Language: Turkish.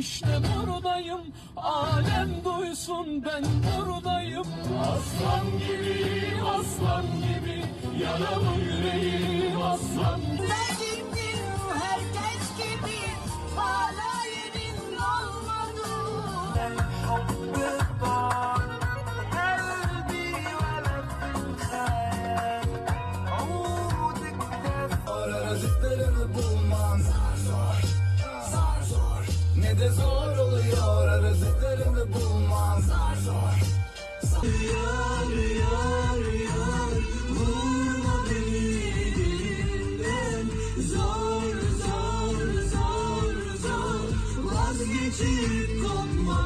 işte buradayım Alem duysun ben buradayım. Aslan gibi aslan gibi Yaralı yüreğim aslan. Benimdir herkes gibi hala yerin olmadı. Aradıklarını bulman de zor oluyor. Aradıklarını bulman Zar zor. Yar yar yar Vurma beni dilinden Zor zor zor zor. Vazgeçip senden